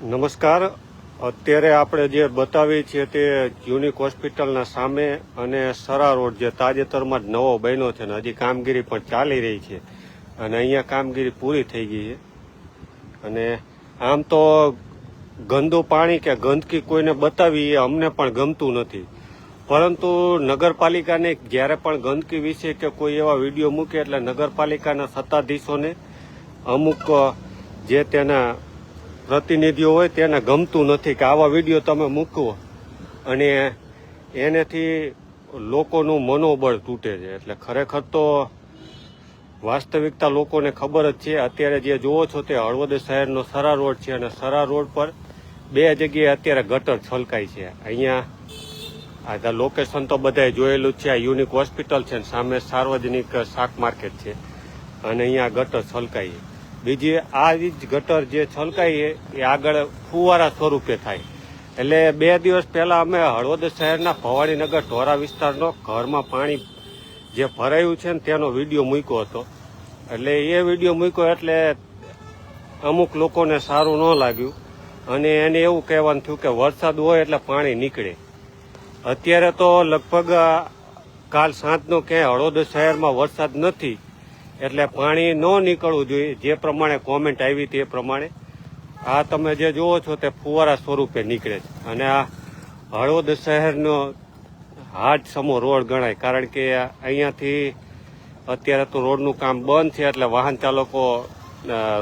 નમસ્કાર. અત્યારે આપણે જે બતાવીએ છીએ તે યુનિક હોસ્પિટલના સામે અને સરા રોડ જે તાજેતરમાં જ નવો બન્યો છે ને હજી કામગીરી પણ ચાલી રહી છે અને અહીંયા કામગીરી પૂરી થઈ ગઈ છે. અને આમ તો ગંદુ પાણી કે ગંદકી કોઈને બતાવી એ અમને પણ ગમતું નથી. પરંતુ નગરપાલિકાને જ્યારે પણ ગંદકી વિશે કે કોઈ એવા વીડિયો મૂકે એટલે નગરપાલિકાના સત્તાધીશોને અમુક જે તેના પ્રતિનિધિઓ હોય તેને ગમતું નથી કે આવા વીડિયો તમે મૂકો. અને એનેથી લોકોનું મનોબળ તૂટે છે. એટલે ખરેખર તો વાસ્તવિકતા લોકોને ખબર જ છે. અત્યારે જે જુઓ છો તે હળવદ શહેરનો સરા રોડ છે અને સરા રોડ પર બે જગ્યાએ અત્યારે ગટર છલકાય છે. અહીંયા આ લોકેશન તો બધાએ જોયેલું છે. આ યુનિક હોસ્પિટલ છે સામે સાર્વજનિક શાક માર્કેટ છે. અને અહીંયા ગટર છલકાય છે. બીજી આ જ ગટર જે છલકાય એ આગળ ફુવારા સ્વરૂપે થાય. એટલે બે દિવસ પહેલા અમે હળવદ શહેરના ભવાનીનગર ઢોરા વિસ્તારનો ઘરમાં પાણી જે ભરાયું છે ને તેનો વીડિયો મૂક્યો હતો. એટલે એ વીડિયો મૂક્યો એટલે અમુક લોકોને સારું ન લાગ્યું. અને એને એવું કહેવાનું થયું કે વરસાદ હોય એટલે પાણી નીકળે. અત્યારે તો લગભગ કાલ સાંજનો ક્યાંય હળવદ શહેરમાં વરસાદ નથી. એટલે પાણી ન નીકળવું જોઈએ. જે પ્રમાણે કોમેન્ટ આવી તે પ્રમાણે. આ તમે જે જુઓ છો તે ફુવારા સ્વરૂપે નીકળે છે. અને આ હળવદ શહેરનો હાટ સમો રોડ ગણાય. કારણ કે અહીંયાથી અત્યારે તો રોડનું કામ બંધ છે એટલે વાહન ચાલકો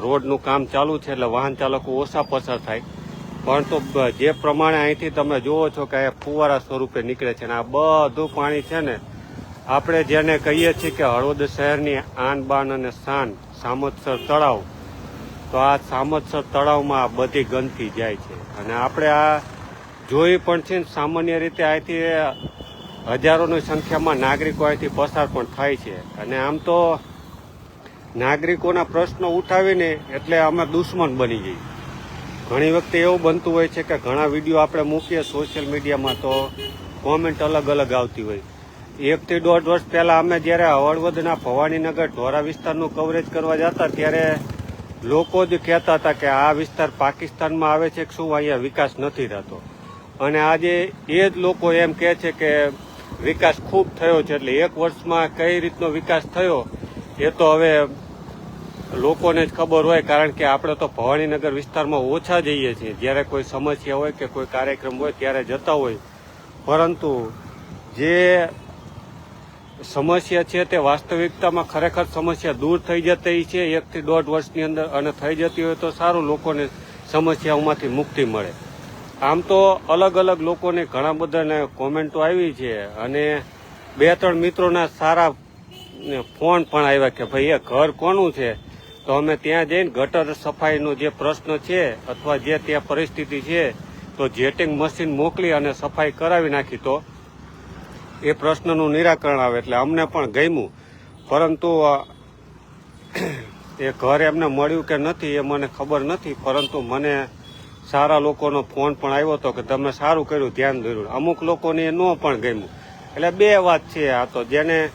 રોડનું કામ ચાલુ છે એટલે વાહન ચાલકો ઓછા પસાર થાય. પણ તો જે પ્રમાણે અહીંથી તમે જુઓ છો કે ફુવારા સ્વરૂપે નીકળે છે અને આ બધું પાણી છે ને આપણે જેને કહીએ છીએ કે હળવદ શહેરની આન બાન અને શાન સામતસર તળાવ, તો આ સામતસર તળાવમાં આ બધી ગંદકી જાય છે. અને આપણે આ જોઈ પણ છે સામાન્ય રીતે અહીંથી હજારોની સંખ્યામાં નાગરિકો અહીંથી પસાર પણ થાય છે. અને આમ તો નાગરિકોના પ્રશ્નો ઉઠાવીને એટલે અમે દુશ્મન બની જઈએ. ઘણી વખતે એવું બનતું હોય છે કે ઘણા વીડિયો આપણે મૂકીએ સોશિયલ મીડિયામાં તો કોમેન્ટ અલગ અલગ આવતી હોય. એકથી દોઢ વર્ષ પહેલા અમે જ્યારે હળવદના ભવાનીનગર ઢોરા વિસ્તારનું કવરેજ કરવા જતા ત્યારે લોકો જ કહેતા હતા કે આ વિસ્તાર પાકિસ્તાનમાં આવે છે કે શું અહીંયા વિકાસ નથી થતો. અને આજે એ જ લોકો એમ કહે છે કે વિકાસ ખૂબ થયો છે એટલે એક વર્ષમાં કઈ રીતનો વિકાસ થયો એ તો હવે લોકોને જ ખબર હોય કારણ કે આપણે તો ભવાનીનગર વિસ્તારમાં ઓછા જઈએ છીએ. જ્યારે કોઈ સમસ્યા હોય કે કોઈ કાર્યક્રમ હોય ત્યારે જતા હોય. પરંતુ જે સમસ્યા છે તે વાસ્તવિકતામાં ખરેખર સમસ્યા દૂર થઈ જતી છે. એકથી દોઢ વર્ષની અંદર અને થઈ જતી હોય તો સારું લોકોને સમસ્યાઓમાંથી મુક્તિ મળે. આમ તો અલગ અલગ લોકોને ઘણા બધાને કોમેન્ટો આવી છે અને બે ત્રણ મિત્રોના સારા ફોન પણ આવ્યા કે ભાઈ એ ઘર કોનું છે? તો અમે ત્યાં જઈને ગટર સફાઈનો જે પ્રશ્ન છે અથવા જે ત્યાં પરિસ્થિતિ છે, તો જેટિંગ મશીન મોકલી અને સફાઈ કરાવી નાખી. તો એ પ્રશ્નનું નિરાકરણ આવે એટલે અમને પણ ગમ્યું. પરંતુ એ ઘર એમને મળ્યું કે નથી એ મને ખબર નથી, પરંતુ મને સારા લોકોનો ફોન પણ આવ્યો હતો કે તમે સારું કર્યું, ધ્યાન દોર્યું અમુક લોકોને એ ન પણ ગમ્યું. એટલે બે વાત છે આ તો. જેને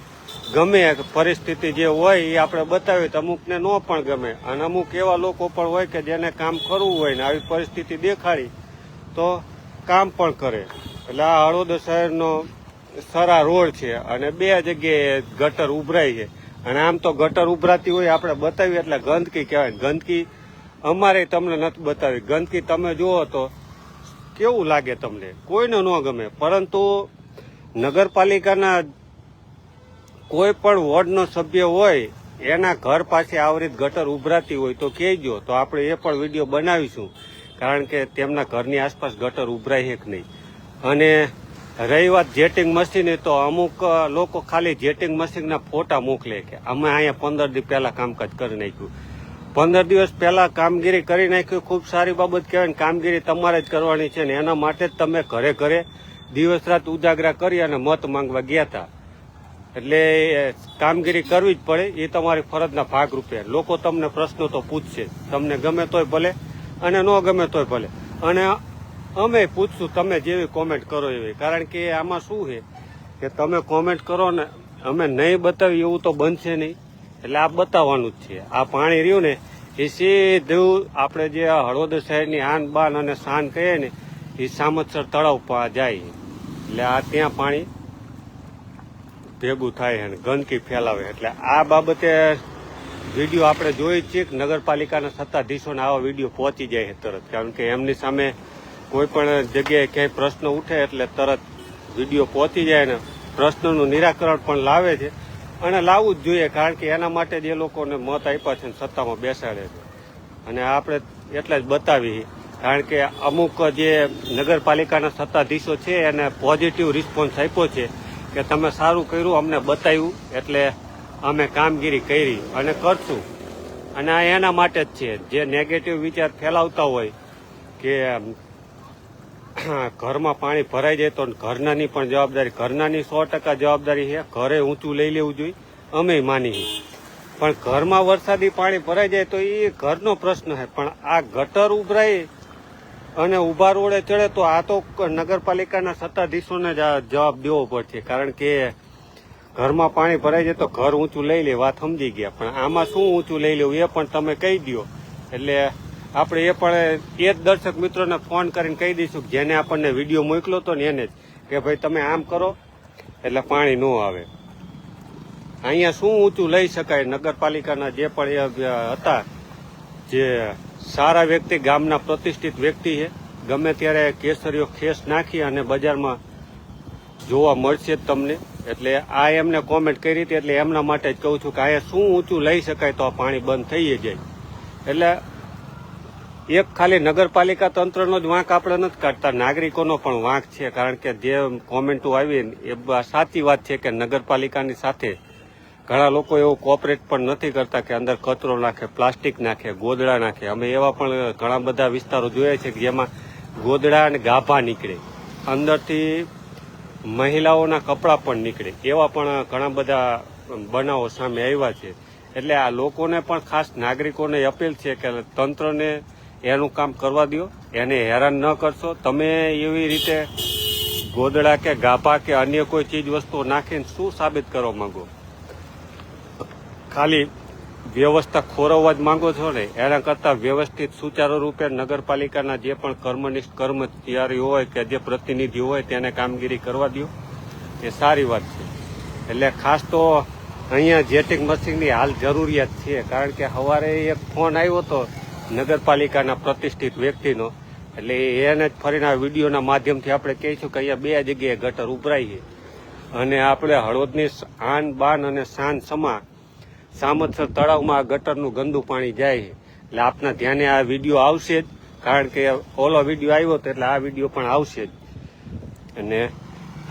ગમે પરિસ્થિતિ જે હોય એ આપણે બતાવી તો અમુકને ન પણ ગમે. અને અમુક એવા લોકો પણ હોય કે જેને કામ કરવું હોય ને આવી પરિસ્થિતિ દેખાડી તો કામ પણ કરે. એટલે આ હળવદ શહેરનો સરા રોડ છે અને બે જગ્યાએ ગટર ઉભરાય છે. અને આમ તો ગટર ઉભરાતી હોય આપણે બતાવીએ એટલે ગંદકી કહેવાય. ગંદકી અમારે તમને નથી બતાવી. ગંદકી તમે જુઓ તો કેવું લાગે તમને? કોઈને ન ગમે. પરંતુ નગરપાલિકાના કોઈ પણ વોર્ડનો સભ્ય હોય, એના ઘર પાસે આવરીત ગટર ઉભરાતી હોય તો કહેજો. તો આપણે એ પણ વીડિયો બનાવીશું. કારણ કે તેમના ઘરની આસપાસ ગટર ઉભરાય છે કે નહીં? અને રહી વાત જેટિંગ મશીન તો અમુક લોકો ખાલી જેટિંગ મશીનના ફોટા મોકલે કે અમે અહીંયા પંદર દિવસ પહેલા કામકાજ કરી નાખ્યું. પંદર દિવસ પહેલા કામગીરી કરી નાખ્યું. ખૂબ સારી બાબત કહેવાય કામગીરી તમારે જ કરવાની છે ને એના માટે જ તમે ઘરે ઘરે દિવસ રાત ઉજાગરા કરી અને મત માંગવા ગયા હતા એટલે કામગીરી કરવી જ પડે. એ તમારી ફરજના ભાગરૂપે. લોકો તમને પ્રશ્નો તો પૂછશે. તમને ગમે તોય ભલે અને ન ગમે તોય ભલે. અને અમે પૂછશું તમે જેવી કોમેન્ટ કરો એવી. કારણ કે આમાં શું છે કે તમે કોમેન્ટ કરો ને અમે નહીં બતાવી એવું તો બનશે નહીં. એટલે આ બતાવવાનું જ છે. આ પાણી રહ્યું ને એ સીધું આપણે જે હળવદ શહેરની આન બાન અને શાન કહીએ ને એ સામતસર તળાવ પા જાય. એટલે આ ત્યાં પાણી ભેગું થાય અને ગંદકી ફેલાવે. એટલે આ બાબતે વીડિયો આપણે જોઈ છીએ કે નગરપાલિકાના સત્તાધીશોને આવા વીડિયો પહોંચી જાય તરત. કારણ કે એમની સામે કોઈ પણ જગ્યાએ ક્યાંય પ્રશ્ન ઉઠે એટલે તરત વીડિયો પહોંચી જાય ને પ્રશ્નનું નિરાકરણ પણ લાવે છે. અને લાવવું જ જોઈએ, કારણ કે એના માટે જ એ લોકોને મત આપ્યા છે સત્તામાં બેસાડે છે. અને આપણે એટલે જ બતાવી, કારણ કે અમુક જે નગરપાલિકાના સત્તાધીશો છે, એને પોઝિટિવ રિસ્પોન્સ આપ્યો છે કે તમે સારું કર્યું, અમને બતાવ્યું, એટલે અમે કામગીરી કરી અને કરશું. અને આ એના માટે જ છે. જે નેગેટિવ વિચાર ફેલાવતા હોય કે ઘરમાં પાણી ભરાઈ જાય તો ઘરનાની પણ જવાબદારી. ઘરનાની સો ટકા જવાબદારી છે. ઘરે ઊંચું લઈ લેવું જોઈએ. અમે માની પણ ઘરમાં વરસાદી પાણી ભરાઈ જાય તો એ ઘરનો પ્રશ્ન છે. પણ આ ગટર ઉભરાય અને ઊભા રોડે ચડે તો આ તો નગરપાલિકાના સત્તાધીશોને જવાબ દેવો પડશે. કારણ કે ઘરમાં પાણી ભરાઈ જાય તો ઘર ઊંચું લઈ લે. વાત સમજી ગયા. પણ આમાં શું ઊંચું લઈ લેવું એ પણ તમે કહી દો એટલે આપણે એ પણ એ જ દર્શક મિત્રોને ફોન કરીને કહી દઈશું જેને આપણને વીડિયો મોકલો હતો ને એને જ કે ભાઈ તમે આમ કરો, એટલે પાણી ન આવે. અહીંયા શું ઊંચું લઈ શકાય? નગરપાલિકાના જે પણ એ હતા, જે સારા વ્યક્તિ, ગામના પ્રતિષ્ઠિત વ્યક્તિ છે, ગમે ત્યારે કેસરીઓ ખેસ નાખી અને બજારમાં જોવા મળશે જ તમને. એટલે આ એમને કોમેન્ટ કરી હતી, એટલે એમના માટે જ કહું છું કે અહીંયા શું ઊંચું લઈ શકાય તો આ પાણી બંધ થઈ જાય. એટલે એક ખાલી નગરપાલિકા તંત્રનો જ વાંક આપણે નથી કાઢતા, નાગરિકોનો પણ વાંક છે, કારણ કે જે કોમેન્ટો આવી એ સાચી વાત છે કે નગરપાલિકાની સાથે ઘણા લોકો એવું કોઓપરેટ પણ નથી કરતા કે અંદર કચરો નાખે, પ્લાસ્ટિક નાખે, ગોદડા નાખે. અમે એવા પણ ઘણા બધા વિસ્તારો જોયા છે કે જેમાં ગોદડા અને ગાભા નીકળે. અંદરથી મહિલાઓના કપડાં પણ નીકળે. એવા પણ ઘણા બધા બનાવો સામે આવ્યા છે. એટલે આ લોકોને પણ ખાસ નાગરિકોને અપીલ છે કે તંત્રને એનું કામ કરવા દો એને હેરાન ન કરશો. તમે એવી રીતે ગોદડા કે ગાભા કે અન્ય કોઈ ચીજ વસ્તુઓ નાખીને શું સાબિત કરવા માંગો? ખાલી વ્યવસ્થા ખોરવવા જ માંગો છો ને? એના કરતા વ્યવસ્થિત સુચારુ રૂપે નગરપાલિકાના જે પણ કર્મનિષ્ઠ કર્મચારી હોય કે જે પ્રતિનિધિ હોય તેને કામગીરી કરવા દો એ સારી વાત છે. એટલે ખાસ તો અહીંયા જેટિંગ મશીનની હાલ જરૂરિયાત છે. કારણ કે સવારે એક ફોન આવ્યો હતો નગરપાલિકાના પ્રતિષ્ઠિત વ્યક્તિનો. એટલે એને જ ફરીને આ વિડીયોના માધ્યમથી આપણે કહીશું કે અહીંયા બે જગ્યાએ ગટર ઉભરાય છે. અને આપણે હળવદની આન, બાન અને શાન સમા સામતસર તળાવમાં આ ગટરનું ગંદુ પાણી જાય છે. એટલે આપના ધ્યાને આ વીડિયો આવશે જ, કારણ કે ઓલો વીડિયો આવ્યો હતો એટલે આ વીડિયો પણ આવશે જ. અને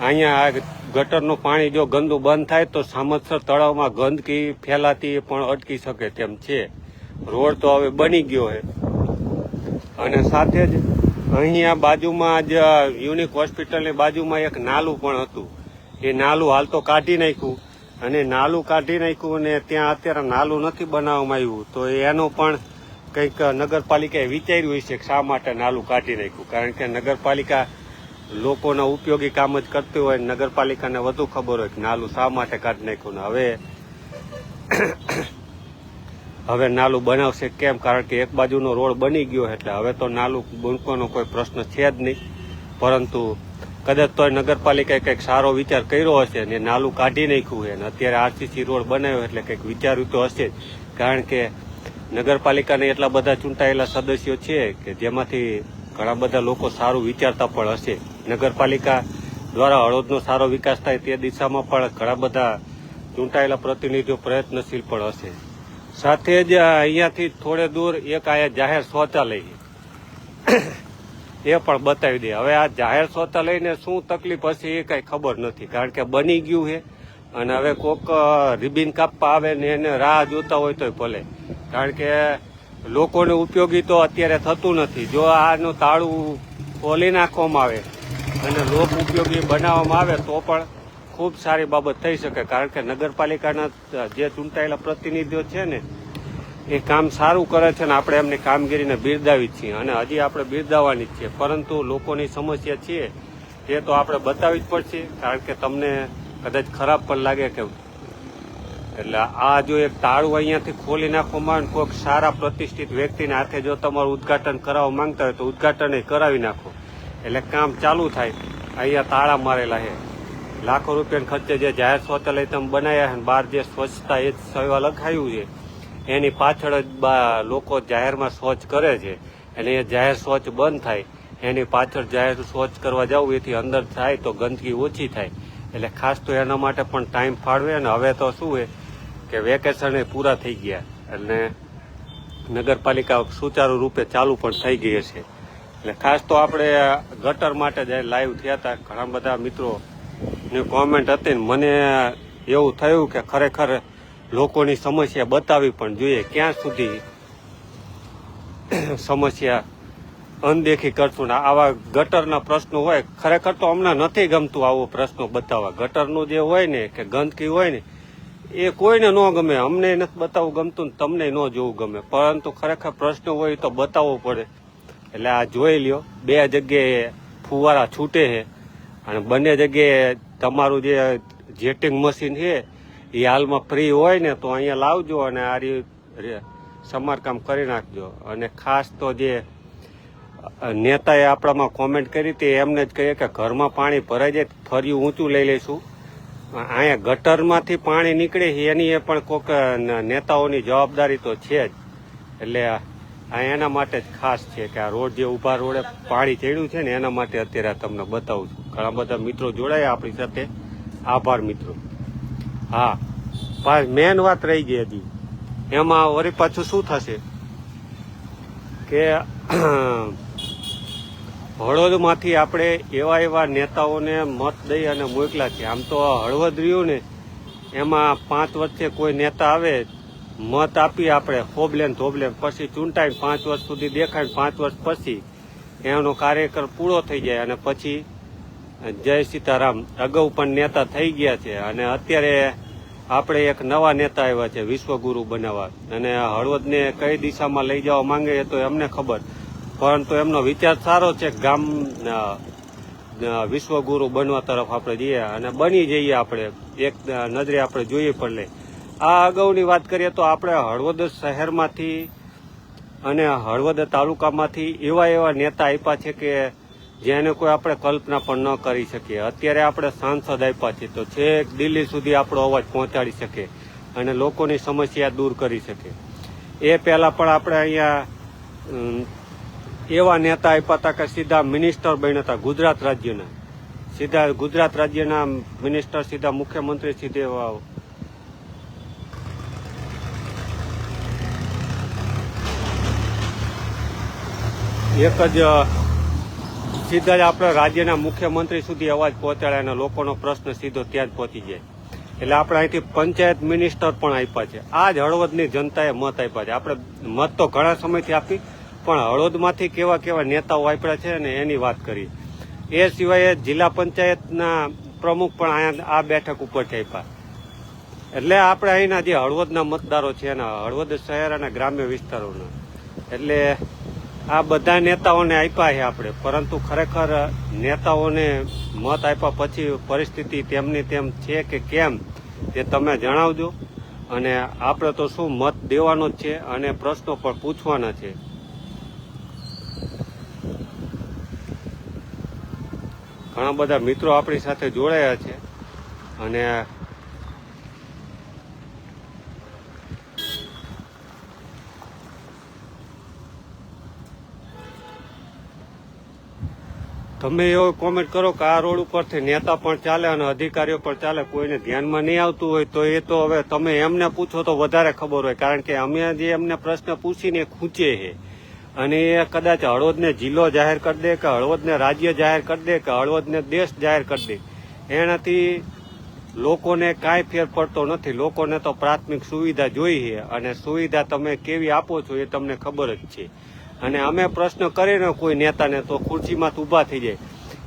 અહીંયા આ ગટરનું પાણી જો ગંદુ બંધ થાય તો સામતસર તળાવમાં ગંદકી ફેલાતી પણ અટકી શકે તેમ છે. રોડ તો હવે બની ગયો છે. અને સાથે જ અહીંયા બાજુમાં જ, યુનિક હોસ્પિટલની બાજુમાં એક નાલું પણ હતું. એ નાલું હાલ તો કાઢી નાખ્યું. અને નાલું કાઢી નાખ્યું અને ત્યાં અત્યારે નાલું નથી બનાવવામાં આવ્યું. તો એનું પણ કંઈક નગરપાલિકાએ વિચાર્યું હશે કે શા માટે નાલું કાઢી નાખ્યું. કારણ કે નગરપાલિકા લોકોના ઉપયોગી કામ જ કરતી હોય નગરપાલિકાને વધુ ખબર હોય કે નાલું શા માટે કાઢી નાખ્યું ને હવે હવે નાલું બનાવશે કેમ? કારણ કે એક બાજુનો રોડ બની ગયો એટલે હવે તો નાલું મૂકવાનો કોઈ પ્રશ્ન છે જ નહીં. પરંતુ કદાચ તોય નગરપાલિકાએ કંઈક સારો વિચાર કર્યો હશે ને નાલું કાઢી નાખ્યું છે અને અત્યારે આરસીસી રોડ બનાવ્યો એટલે કંઈક વિચાર્યું તો હશે કારણ કે નગરપાલિકાને એટલા બધા ચૂંટાયેલા સદસ્યો છે કે જેમાંથી ઘણા બધા લોકો સારું વિચારતા પણ હશે. નગરપાલિકા દ્વારા હળવદનો સારો વિકાસ થાય તે દિશામાં પણ ઘણા બધા ચૂંટાયેલા પ્રતિનિધિઓ પ્રયત્નશીલ પણ હશે. સાથે જ અહીંયાથી થોડે દૂર એક આયા જાહેર શૌચાલય એ પણ બતાવી દે. હવે આ જાહેર શૌચાલયને શું તકલીફ હશે એ કઈ ખબર નથી, કારણ કે બની ગયું છે અને હવે કોક રિબિન કાપવા આવે ને એને રાહ જોતા હોય તોય ભલે. કારણ કે લોકોને ઉપયોગી તો અત્યારે થતું નથી. જો આનું તાળું ખોલી નાખવામાં આવે અને લોક ઉપયોગી બનાવવામાં આવે તો પણ ખૂબ સારી બાબત થઈ શકે, કારણ કે નગરપાલિકાના જે ચૂંટાયેલા પ્રતિનિધિઓ છે ને, એ કામ સારું કરે છે ને આપણે એમની કામગીરીને બિરદાવી છીએ. અને હજી આપણે બિરદાવવાની જ છીએ. પરંતુ લોકોની સમસ્યા છે તે તો આપણે બતાવી જ પડશે, કારણ કે તમને કદાચ ખરાબ પણ લાગે કે એટલે આ જો એક તાળું અહીંયાથી ખોલી નાખવામાં આવે કોઈક સારા પ્રતિષ્ઠિત વ્યક્તિને હાથે જો તમારું ઉદ્ઘાટન કરાવવા માંગતા હોય તો ઉદ્ઘાટન કરાવી નાખો. એટલે કામ ચાલુ થાય. અહીંયા તાળા મારેલા છે. લાખો રૂપિયાના ખર્ચે જે જાહેર શૌચાલય તમે બનાવ્યા છે બહાર જે સ્વચ્છતા એ સેવા લખાયું છે, એની પાછળ જ લોકો જાહેરમાં શૌચ કરે છે. અને એ જાહેર શૌચ બંધ થાય, એની પાછળ જાહેર શૌચ કરવા જવું, એથી અંદર થાય તો ગંદકી ઓછી થાય. એટલે ખાસ તો એના માટે પણ ટાઈમ ફાળવે અને હવે તો શું છે કે વેકેશન એ પૂરા થઈ ગયા. એટલે નગરપાલિકા સુચારુ રૂપે ચાલુ પણ થઈ ગઈ છે એટલે ખાસ તો આપણે ગટર માટે જ લાઈવ થયા હતા. ઘણા બધા મિત્રો ની કોમેન્ટ હતી ને મને એવું થયું કે ખરેખર લોકોની સમસ્યા બતાવી પણ જોઈએ ક્યાં સુધી સમસ્યા અનદેખી કરશું ને આવા ગટરના પ્રશ્નો હોય, ખરેખર તો અમને નથી ગમતું આવો પ્રશ્નો બતાવવા. ગટરનું જે હોય ને કે ગંદકી હોય ને, એ કોઈને ન ગમે. અમને નથી બતાવવું ગમતું ને તમને ન જોવું ગમે. પરંતુ ખરેખર પ્રશ્ન હોય તો બતાવવો પડે. એટલે આ જોઈ લ્યો. બે જગ્યાએ ફુવારા છૂટે છે અને બંને જગ્યાએ તમારું જે જેટિંગ મશીન છે, એ હાલમાં ફ્રી હોય ને તો અહીંયા લાવજો અને આ સમારકામ કરી નાખજો. અને ખાસ તો જે નેતાએ આપણામાં કોમેન્ટ કરી હતી, એમને જ કહીએ કે ઘરમાં પાણી ભરાઈ જાય ફર્યું ઊંચું લઈ લઈશું. અહીંયા ગટરમાંથી પાણી નીકળે એની એ પણ કોઈક નેતાઓની જવાબદારી તો છે જ. એટલે આ એના માટે જ ખાસ છે કે આ રોડ જે ઊભા રોડે પાણી ચડ્યું છે ને, એના માટે અત્યારે તમને બતાવું છું. ઘણા બધા મિત્રો જોડાયા આપણી સાથે. આભાર મિત્રો. હા, ભાઈ મેન વાત રહી ગઈ હતી એમાં વળી પાછું શું થશે? કે હળવદમાંથી આપણે એવા એવા નેતાઓને મત દઈ અને મોકલા છે. આમ તો હળવદ રહ્યું ને, એમાં પાંચ વર્ષે કોઈ નેતા આવે, મત આપી આપણે હોબલેન ધોબલેન, પછી ચૂંટાઈ પાંચ વર્ષ સુધી દેખાય પાંચ વર્ષ પછી એનો કાર્યકર પૂરો થઈ જાય અને પછી જય સીતારામ અગાઉ પણ નેતા થઈ ગયા છે અને અત્યારે આપણે એક નવા નેતા આવ્યા છે, વિશ્વગુરુ બનાવવા. અને હળવદને કઈ દિશામાં લઈ જવા માંગે એ તો એમને ખબર. પરંતુ એમનો વિચાર સારો છે ગામ વિશ્વગુરુ બનવા તરફ આપણે જઈએ અને બની જઈએ આપણે. એક નજરે આપણે જોઈએ પણ લે. આ અગાઉની વાત કરીએ તો આપણે હળવદ શહેરમાંથી અને હળવદ તાલુકામાંથી એવા એવા નેતા આપ્યા છે કે જેને કોઈ આપણે કલ્પના પણ ન કરી શકીએ. અત્યારે આપણે સાંસદ આપ્યા છે, તો છેક દિલ્હી સુધી આપણો અવાજ પહોંચાડી શકે અને લોકોની સમસ્યા દૂર કરી શકે. એ પહેલા પણ આપણે અહીંયા એવા નેતા આપ્યા હતા કે સીધા મિનિસ્ટર બન્યા હતા ગુજરાત રાજ્યના. સીધા ગુજરાત રાજ્યના મિનિસ્ટર, સીધા મુખ્યમંત્રી, સીધે એક જ સીધા જ આપણા રાજ્યના મુખ્યમંત્રી સુધી અવાજ પહોંચાડે અને લોકોનો પ્રશ્ન સીધો ત્યાં જ પહોંચી જાય. એટલે આપણે અહીંથી પંચાયત મિનિસ્ટર પણ આપ્યા છે. આ જ હળવદની જનતાએ મત આપ્યા છે. આપણે મત તો ઘણા સમયથી આપી, પણ હળવદમાંથી કેવા કેવા નેતાઓ આપ્યા છે ને એની વાત કરી. એ સિવાય જિલ્લા પંચાયતના પ્રમુખ પણ અહીંયા આ બેઠક ઉપરથી આપ્યા. એટલે આપણે અહીંના જે હળવદના મતદારો છે એના હળવદ શહેર અને ગ્રામ્ય વિસ્તારોના. એટલે આ બધા નેતાઓને આપ્યા છે આપણે. પરંતુ ખરેખર નેતાઓને મત આપ્યા પછી પરિસ્થિતિ તેમની તેમ છે કે કેમ તે તમે જણાવજો. અને આપણે તો શું મત દેવાનો જ છે અને પ્રશ્નો પણ પૂછવાના છે. ઘણા બધા મિત્રો આપણી સાથે જોડાયા છે. અને તમે એવો કોમેન્ટ કરો કે આ રોડ ઉપરથી નેતા પણ ચાલે અને અધિકારીઓ પણ ચાલે, કોઈને ધ્યાનમાં નહીં આવતું હોય તો એ તો હવે તમે એમને પૂછો તો વધારે ખબર હોય, કારણ કે અમે જે એમને પ્રશ્ન પૂછીને ખૂંચે છે. અને એ કદાચ હળવદને જિલ્લો જાહેર કરી દે કે હળવદને રાજ્ય જાહેર કરી દે કે હળવદને દેશ જાહેર કરી દે. એનાથી લોકોને કાંઈ ફેર પડતો નથી. લોકોને તો પ્રાથમિક સુવિધા જોઈ છે અને સુવિધા તમે કેવી આપો છો એ તમને ખબર જ છે. અને અમે પ્રશ્ન કરીને કોઈ નેતાને તો ખુરશીમાં ઊભા થઈ જાય.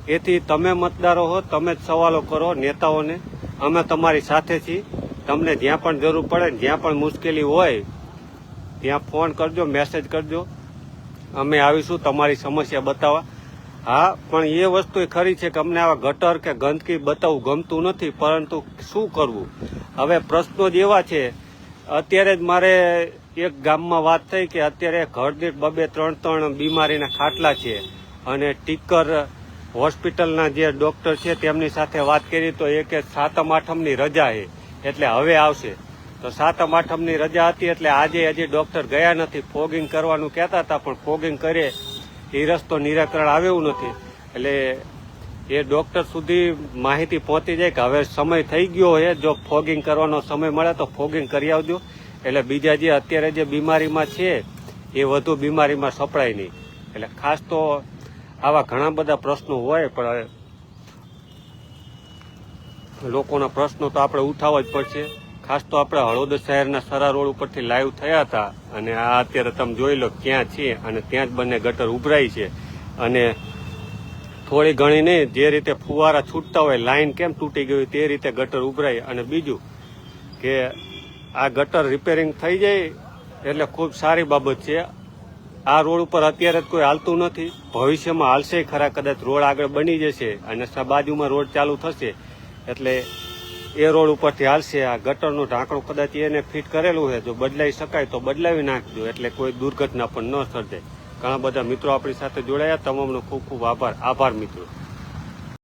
એથી તમે મતદારો હો, તમે જ સવાલો કરો નેતાઓને. અમે તમારી સાથે છીએ. તમને જ્યાં પણ જરૂર પડે જ્યાં પણ મુશ્કેલી હોય, ત્યાં ફોન કરજો, મેસેજ કરજો. અમે આવીશું, તમારી સમસ્યા બતાવવા. હા, પણ એ વસ્તુ ખરી છે કે અમને આવા ગટર કે ગંદકી બતાવવું ગમતું નથી, પરંતુ શું કરવું? હવે પ્રશ્નો જ એવા છે. અત્યારે જ મારે એક ગામમાં વાત થઈ કે અત્યારે ઘર દીઠ બબે ત્રણ ત્રણ બીમારીના ખાટલા છે અને ટીકર હોસ્પિટલના જે ડોક્ટર છે તેમની સાથે વાત કરી તો એ કે સાતમ આઠમની રજા છે, એટલે હવે આવશે. તો સાતમ આઠમની રજા હતી એટલે આજે હજી ડોક્ટર ગયા નથી. ફોગિંગ કરવાનું કહેતા હતા, પણ ફોગિંગ કરે. એ રસ્તો નિરાકરણ આવ્યું નથી. એટલે એ ડોક્ટર સુધી માહિતી પહોંચી જાય કે હવે સમય થઈ ગયો છે. જો ફોગિંગ કરવાનો સમય મળે તો ફોગિંગ કરી આવજો. એટલે બીજા જે અત્યારે જે બીમારીમાં છે, એ વધુ બીમારીમાં સપડાય નહીં. એટલે ખાસ તો આવા ઘણા બધા પ્રશ્નો હોય, પણ લોકોના પ્રશ્નો તો આપણે ઉઠાવવા જ પડશે. ખાસ તો આપણે હળવદ શહેરના સરા રોડ ઉપરથી લાઈવ થયા હતા, અને આ અત્યારે તમે જોઈ લો ક્યાં છે, અને ત્યાં જ બંને ગટર ઉભરાઈ છે. અને થોડી ઘણી નહીં, જે રીતે ફુવારા છૂટતા હોય, લાઈન કેમ તૂટી ગઈ તે રીતે ગટર ઉભરાય. અને બીજું કે આ ગટર રિપેરિંગ થઈ જાય એટલે ખૂબ સારી બાબત છે. આ રોડ ઉપર અત્યારે જ કોઈ હાલતું નથી. ભવિષ્યમાં હાલશે ખરા કદાચ રોડ આગળ બની જશે અને બાજુમાં રોડ ચાલુ થશે એટલે એ રોડ ઉપરથી હાલશે. આ ગટરનું ઢાંકણું કદાચ એને ફિટ કરેલું છે જો બદલાઈ શકાય તો બદલાવી નાખજો એટલે કોઈ દુર્ઘટના પણ ન સર્જાય. ઘણા બધા મિત્રો આપણી સાથે જોડાયા. તમામનો ખૂબ ખૂબ આભાર. આભાર મિત્રો.